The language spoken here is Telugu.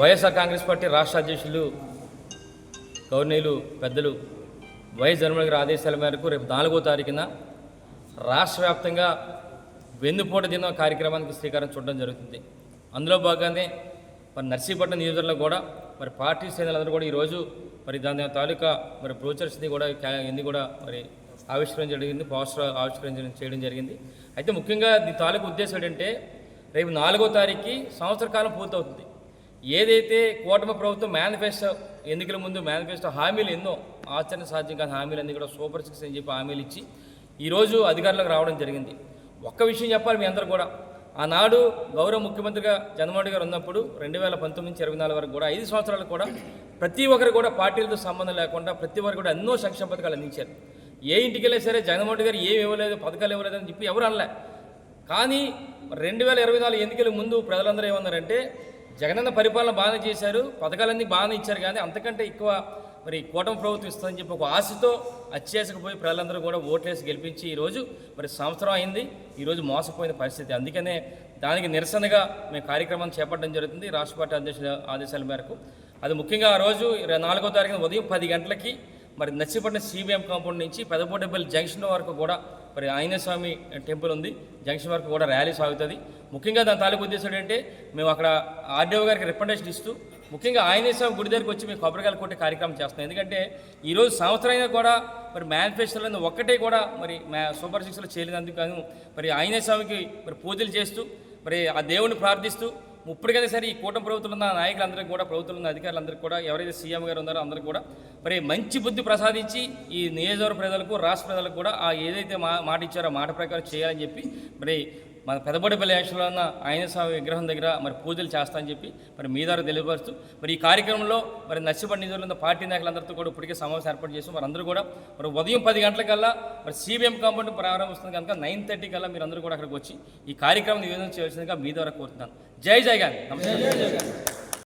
వైఎస్ఆర్ కాంగ్రెస్ పార్టీ రాష్ట్ర అధ్యక్షులు గవర్నీలు పెద్దలు వైఎస్ జగన్మోహన్ గారి ఆదేశాల మేరకు రేపు నాలుగో తారీఖున రాష్ట్ర వ్యాప్తంగా వెన్నుపోటు దినం కార్యక్రమానికి శ్రీకారం చుట్టడం జరుగుతుంది. అందులో భాగంగానే మరి నర్సీపట్నం నియోజకవర్గంలో కూడా మరి పార్టీ శ్రేణులందరూ కూడా ఈరోజు మరి దాని తాలూకా మరి బ్రోచర్స్ని కూడా క్యా- ఇన్ని కూడా మరి ఆవిష్కరించడం జరిగింది పోస్టర్ ఆవిష్కరించడం చేయడం జరిగింది. అయితే ముఖ్యంగా దీని తాలూకా ఉద్దేశం ఏంటంటే రేపు నాలుగో తారీఖుకి సంవత్సర కాలం పూర్తవుతుంది. ఏదైతే కూటమి ప్రభుత్వం మేనిఫెస్టో ఎన్నికల ముందు మేనిఫెస్టో హామీలు ఎన్నో ఆచరణ సాధ్యం కాని హామీలు అన్ని కూడా సూపర్ సిక్స్ అని చెప్పి హామీలు ఇచ్చి ఈరోజు అధికారులకు రావడం జరిగింది. ఒక్క విషయం చెప్పాలి మీ అందరూ కూడా. ఆనాడు గౌరవ ముఖ్యమంత్రిగా జగన్మోహన్ గారు ఉన్నప్పుడు రెండు వేల పంతొమ్మిది నుంచి ఇరవై నాలుగు వరకు కూడా ఐదు సంవత్సరాలు కూడా ప్రతి ఒక్కరు కూడా పార్టీలతో సంబంధం లేకుండా ప్రతి ఒక్కరు కూడా ఎన్నో సంక్షేమ పథకాలు అందించారు. ఏ ఇంటికి వెళ్ళినా సరే జగన్మోహన్ గారు ఏమి ఇవ్వలేదు పథకాలు ఇవ్వలేదు అని చెప్పి ఎవరు అనలే. కానీ రెండు వేల ఇరవై నాలుగు ఎన్నికల ముందు ప్రజలందరూ ఏమన్నారంటే జగనన్న పరిపాలన బాగానే చేశారు పథకాలన్నీ బాగానే ఇచ్చారు కానీ అంతకంటే ఎక్కువ మరి కూటమి ప్రభుత్వం ఇస్తుందని చెప్పి ఒక ఆశతో అత్యాశకపోయి ప్రజలందరూ కూడా ఓట్లేసి గెలిపించి ఈరోజు మరి సంవత్సరం అయింది ఈరోజు మోసపోయిన పరిస్థితి. అందుకనే దానికి నిరసనగా మేము కార్యక్రమాన్ని చేపట్టడం జరుగుతుంది రాష్ట్ర పార్టీ అధ్యక్షుల ఆదేశాల మేరకు. అది ముఖ్యంగా ఆ రోజు నాలుగో తారీఖున ఉదయం పది గంటలకి మరి నర్సీపట్నం సిబిఎం కాంపౌండ్ నుంచి పెదపోటపల్లి జంక్షన్ వరకు కూడా మరి ఆంజనేయ స్వామి టెంపుల్ ఉంది. జంక్షన్ వరకు కూడా ర్యాలీ సాగుతుంది. ముఖ్యంగా దాని తాలూకు ఉద్దేశం ఏంటంటే మేము అక్కడ ఆర్డీఓ గారికి రికమెండేషన్ ఇస్తూ ముఖ్యంగా ఆంజనేయ స్వామి గుడి దగ్గరికి వచ్చి మేము కొబ్బరికాయలు కొట్టే కార్యక్రమం చేస్తున్నాం. ఎందుకంటే ఈరోజు సంవత్సరం కూడా మరి మేనిఫెస్టోలో ఒక్కటే కూడా మరి మ్యా సూపర్ సిక్స్లో చేయలేనందుకు గాను మరి ఆంజనేయ స్వామికి మరి పూజలు చేస్తూ మరి ఆ దేవుణ్ణి ప్రార్థిస్తూ ఇప్పటికైతే సరే ఈ కూటమి ప్రభుత్వం ఉన్న నాయకులందరికీ కూడా ప్రభుత్వం ఉన్న అధికారులందరికీ కూడా ఎవరైతే సీఎం గారు ఉన్నారో అందరికీ కూడా మరి మంచి బుద్ధి ప్రసాదించి ఈ నియోజకవర్గ ప్రజలకు రాష్ట్ర ప్రజలకు కూడా ఆ ఏదైతే మా మాట ఇచ్చారో మాట ప్రకారం చేయాలని చెప్పి మరి మన పెదబడిపల్లి యాక్షన్లో ఉన్న ఆయన స్వామి విగ్రహం దగ్గర మరి పూజలు చేస్తామని చెప్పి మరి మీ ద్వారా తెలియపరుస్తూ మరి ఈ కార్యక్రమంలో మరి నర్సిపడి నిధులు ఉన్న పార్టీ నాయకులందరితో కూడా ఇప్పటికే సమావేశం ఏర్పాటు చేసి మరి అందరూ కూడా మరి ఉదయం పది గంటలకల్లా మరి సిబిఎం కాంపౌండ్ ప్రారంభిస్తుంది కనుక నైన్ థర్టీ కల్లా మీరు అందరూ కూడా అక్కడికి వచ్చి ఈ కార్యక్రమం నివేదన చేయాల్సిందిగా మీ ద్వారా కోరుతున్నాను. జై జై గాంధీ నమస్కారం